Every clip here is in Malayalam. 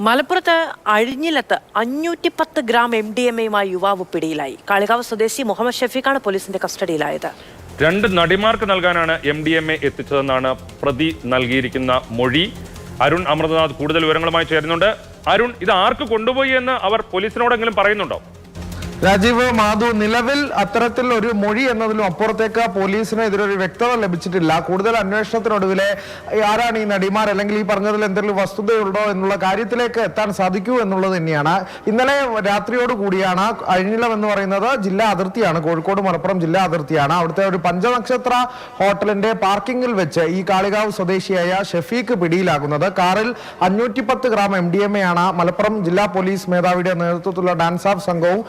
മലപ്പുറത്ത് അഴിഞ്ഞിലത്ത് അഞ്ഞൂറ്റി പത്ത് ഗ്രാം എം ഡി എം എയുമായി യുവാവ് പിടിയിലായി. കാളികാവ് സ്വദേശി മുഹമ്മദ് ഷഫീഖാണ് പോലീസിന്റെ കസ്റ്റഡിയിലായത്. രണ്ട് നടിമാർക്ക് നൽകാനാണ് എം ഡി എം എ എത്തിച്ചതെന്നാണ് പ്രതി നൽകിയിരിക്കുന്ന മൊഴി. അരുൺ അമൃതനാഥ് കൂടുതൽ വിവരങ്ങളുമായി ചേരുന്നുണ്ട്. അരുൺ ഇത് ആർക്ക് കൊണ്ടുപോയി എന്ന് അവർ പോലീസിനോടെങ്കിലും പറയുന്നുണ്ടോ? രാജീവ് മാധു നിലവിൽ അത്തരത്തിൽ ഒരു മൊഴി എന്നതിലും അപ്പുറത്തേക്ക് പോലീസിന് ഇതിലൊരു വ്യക്തത ലഭിച്ചിട്ടില്ല. കൂടുതൽ അന്വേഷണത്തിനൊടുവിലെ ആരാണ് ഈ നടിമാർ? അല്ലെങ്കിൽ ഈ പറഞ്ഞതിൽ എന്തെങ്കിലും വസ്തുതയുണ്ടോ എന്നുള്ള കാര്യത്തിലേക്ക് എത്താൻ സാധിക്കൂ എന്നുള്ളത് തന്നെയാണ്. ഇന്നലെ രാത്രിയോട് കൂടിയാണ് അഴിഞ്ഞിലം എന്ന് പറയുന്നത് ജില്ലാ അതിർത്തിയാണ്. കോഴിക്കോട് മലപ്പുറം ജില്ലാ അതിർത്തിയാണ്. അവിടുത്തെ ഒരു പഞ്ചനക്ഷത്ര ഹോട്ടലിന്റെ പാർക്കിംഗിൽ വെച്ച് ഈ കാളികാവ് സ്വദേശിയായ ഷഫീഖ് പിടിയിലാകുന്നത്. കാറിൽ അഞ്ഞൂറ്റി പത്ത് gram M D M A ആണ്. മലപ്പുറം ജില്ലാ പോലീസ് മേധാവിയുടെ നേതൃത്വത്തിലുള്ള ഡാൻസ് സംഘവും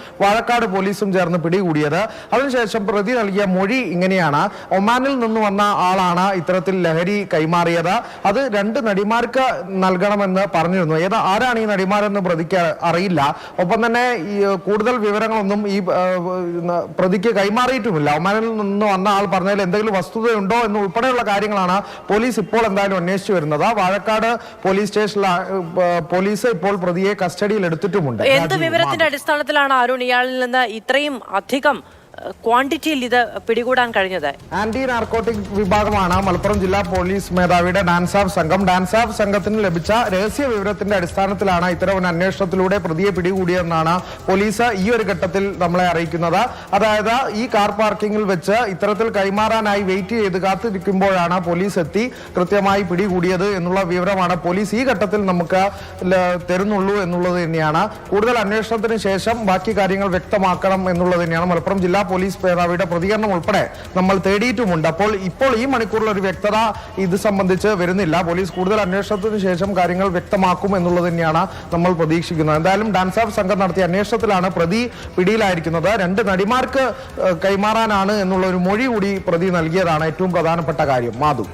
വാഴക്കാട് പോലീസും ചേർന്ന് പിടികൂടിയത്. അതിനുശേഷം പ്രതി നൽകിയ മൊഴി ഇങ്ങനെയാണ്. ഒമാനിൽ നിന്ന് വന്ന ആളാണ് ഇത്തരത്തിൽ ലഹരി കൈമാറിയത്. അത് രണ്ട് നടിമാർക്ക് നൽകണമെന്ന് പറഞ്ഞിരുന്നു. ഏത് ആരാണ് ഈ നടിമാരെന്ന് പ്രതിക്ക് അറിയില്ല. ഒപ്പം തന്നെ കൂടുതൽ വിവരങ്ങളൊന്നും ഈ പ്രതിക്ക് കൈമാറിയിട്ടുമില്ല. ഒമാനിൽ നിന്ന് വന്ന ആൾ പറഞ്ഞതിൽ എന്തെങ്കിലും വസ്തുതയുണ്ടോ എന്ന് ഉൾപ്പെടെയുള്ള കാര്യങ്ങളാണ് പോലീസ് ഇപ്പോൾ എന്തായാലും അന്വേഷിച്ചു വരുന്നത്. വാഴക്കാട് പോലീസ് സ്റ്റേഷനിൽ പോലീസ് ഇപ്പോൾ പ്രതിയെ കസ്റ്റഡിയിൽ എടുത്തിട്ടുമുണ്ട് എന്ത് വിവരത്തിന്റെ അടിസ്ഥാനത്തിലാണ് അരുൺ? ഇയാളിൽ നിന്ന് ഇത്രയും അധികം ക്വാണ്ടിറ്റിയിൽ ഇത് പിടികൂടാൻ കഴിഞ്ഞത്. ആന്റി നാർക്കോട്ടിക് വിഭാഗമാണ് മലപ്പുറം ജില്ലാ പോലീസ് മേധാവിയുടെ ഡാൻസാഫ് സംഘം. ഡാൻസാഫ് സംഘത്തിന് ലഭിച്ച രഹസ്യ വിവരത്തിന്റെ അടിസ്ഥാനത്തിലാണ് ഇത്തരം ഒരു അന്വേഷണത്തിലൂടെ പ്രതിയെ പിടികൂടിയെന്നാണ് പോലീസ് ഈ ഒരു ഘട്ടത്തിൽ നമ്മളെ അറിയിക്കുന്നത്. അതായത് ഈ കാർ പാർക്കിംഗിൽ വെച്ച് ഇത്തരത്തിൽ കൈമാറാനായി വെയിറ്റ് ചെയ്ത് കാത്തിരിക്കുമ്പോഴാണ് പോലീസ് എത്തി കൃത്യമായി പിടികൂടിയത് എന്നുള്ള വിവരമാണ് പോലീസ് ഈ ഘട്ടത്തിൽ നമുക്ക് തരുന്നുള്ളൂ എന്നുള്ളത് തന്നെയാണ്. കൂടുതൽ അന്വേഷണത്തിന് ശേഷം ബാക്കി കാര്യങ്ങൾ വ്യക്തമാക്കണം എന്നുള്ളത് തന്നെയാണ് മലപ്പുറം ജില്ലാ പോലീസ് മേധാവിയുടെ പ്രതികരണം ഉൾപ്പെടെ നമ്മൾ തേടിയിട്ടുമുണ്ട്. അപ്പോൾ ഇപ്പോൾ ഈ മണിക്കൂറിൽ ഒരു വ്യക്തത ഇത് സംബന്ധിച്ച് വരുന്നില്ല. പോലീസ് കൂടുതൽ അന്വേഷണത്തിന് ശേഷം കാര്യങ്ങൾ വ്യക്തമാക്കും എന്നുള്ളത് തന്നെയാണ് നമ്മൾ പ്രതീക്ഷിക്കുന്നത്. എന്തായാലും ഡാൻസ് ഓഫ് സംഘം നടത്തിയ അന്വേഷണത്തിലാണ് പ്രതി പിടിയിലായിരിക്കുന്നത്. രണ്ട് നടിമാർക്ക് കൈമാറാനാണ് എന്നുള്ള ഒരു മൊഴി കൂടി പ്രതി നൽകിയതാണ് ഏറ്റവും പ്രധാനപ്പെട്ട കാര്യം. മാധു.